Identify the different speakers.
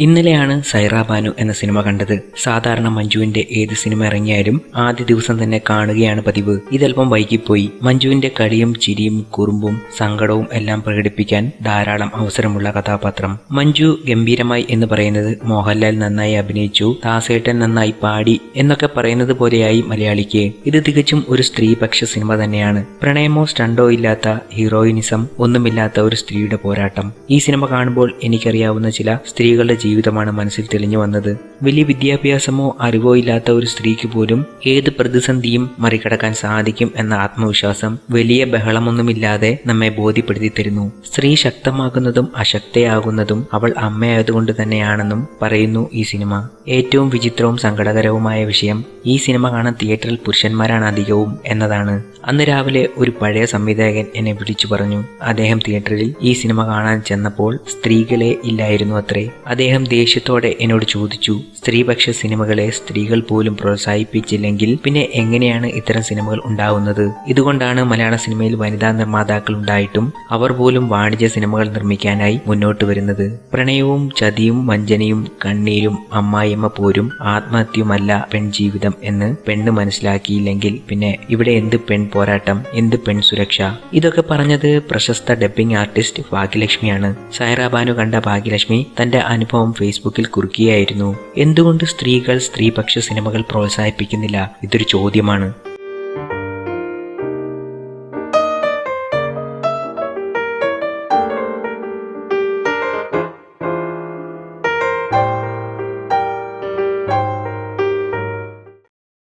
Speaker 1: ഇന്നലെയാണ് സൈറാബാനു എന്ന സിനിമ കണ്ടത്. സാധാരണ മഞ്ജുവിന്റെ ഏത് സിനിമ ഇറങ്ങിയാലും ആദ്യ ദിവസം തന്നെ കാണുകയാണ് പതിവ്. ഇതല്പം വൈകിപ്പോയി. മഞ്ജുവിന്റെ കളിയും ചിരിയും കുറുമ്പും സങ്കടവും എല്ലാം പ്രകടിപ്പിക്കാൻ ധാരാളം അവസരമുള്ള കഥാപാത്രം. മഞ്ജു ഗംഭീരമായി എന്ന് പറയുന്നത് മോഹൻലാൽ നന്നായി അഭിനയിച്ചു ദാസേട്ടൻ നന്നായി പാടി എന്നൊക്കെ പറയുന്നത് പോലെയായി മലയാളിക്ക്. ഇത് തികച്ചും ഒരു സ്ത്രീപക്ഷ സിനിമ തന്നെയാണ്. പ്രണയമോ സ്റ്റണ്ടോ ഇല്ലാത്ത ഹീറോയിനിസം ഒന്നുമില്ലാത്ത ഒരു സ്ത്രീയുടെ പോരാട്ടം. ഈ സിനിമ കാണുമ്പോൾ എനിക്കറിയാവുന്ന ചില സ്ത്രീകളുടെ ജീവിതമാണ് മനസ്സിൽ തെളിഞ്ഞു വന്നത്. വലിയ വിദ്യാഭ്യാസമോ അറിവോ ഇല്ലാത്ത ഒരു സ്ത്രീക്ക് പോലും ഏത് പ്രതിസന്ധിയും മറികടക്കാൻ സാധിക്കും എന്ന ആത്മവിശ്വാസം വലിയ ബഹളമൊന്നുമില്ലാതെ നമ്മെ ബോധ്യപ്പെടുത്തി തരുന്നു. സ്ത്രീ ശക്തമാകുന്നതും അശക്തയാകുന്നതും അവൾ അമ്മയായതുകൊണ്ട് തന്നെയാണെന്നും പറയുന്നു ഈ സിനിമ. ഏറ്റവും വിചിത്രവും സങ്കടകരവുമായ വിഷയം ഈ സിനിമ കാണാൻ തിയേറ്ററിൽ പുരുഷന്മാരാണ് അധികവും എന്നതാണ്. അന്ന് രാവിലെ ഒരു പഴയ സംവിധായകൻ എന്നെ വിളിച്ചു പറഞ്ഞു അദ്ദേഹം തിയേറ്ററിൽ ഈ സിനിമ കാണാൻ ചെന്നപ്പോൾ സ്ത്രീകളെ ഇല്ലായിരുന്നു അത്രേ. അദ്ദേഹം ദേഷ്യത്തോടെ എന്നോട് ചോദിച്ചു സ്ത്രീപക്ഷ സിനിമകളെ സ്ത്രീകൾ പോലും പ്രോത്സാഹിപ്പിച്ചില്ലെങ്കിൽ പിന്നെ എങ്ങനെയാണ് ഇത്തരം സിനിമകൾ ഉണ്ടാവുന്നത്? ഇതുകൊണ്ടാണ് മലയാള സിനിമയിൽ വനിതാ നിർമ്മാതാക്കൾ ഉണ്ടായിട്ടും അവർ പോലും വാണിജ്യ സിനിമകൾ നിർമ്മിക്കാനായി മുന്നോട്ട് വരുന്നത്. പ്രണയവും ചതിയും വഞ്ചനയും കണ്ണീരും അമ്മായിയമ്മ പോരും ആത്മഹത്യയുമല്ല പെൺജീവിതം എന്ന് പെണ്ണ് മനസ്സിലാക്കിയില്ലെങ്കിൽ പിന്നെ ഇവിടെ എന്ത് പെൺ പോരാട്ടം എന്ത് പെൺ സുരക്ഷ? ഇതൊക്കെ പറഞ്ഞത് പ്രശസ്ത ഡബ്ബിംഗ് ആർട്ടിസ്റ്റ് ഭാഗ്യലക്ഷ്മിയാണ്. സൈറ ബാനു കണ്ട ഭാഗ്യലക്ഷ്മി തന്റെ അനുഭവം ഫേസ്ബുക്കിൽ കുറുക്കിയായിരുന്നു. എന്തുകൊണ്ട് സ്ത്രീകൾ സ്ത്രീപക്ഷ സിനിമകൾ പ്രോത്സാഹിപ്പിക്കുന്നില്ല? ഇതൊരു ചോദ്യമാണ്.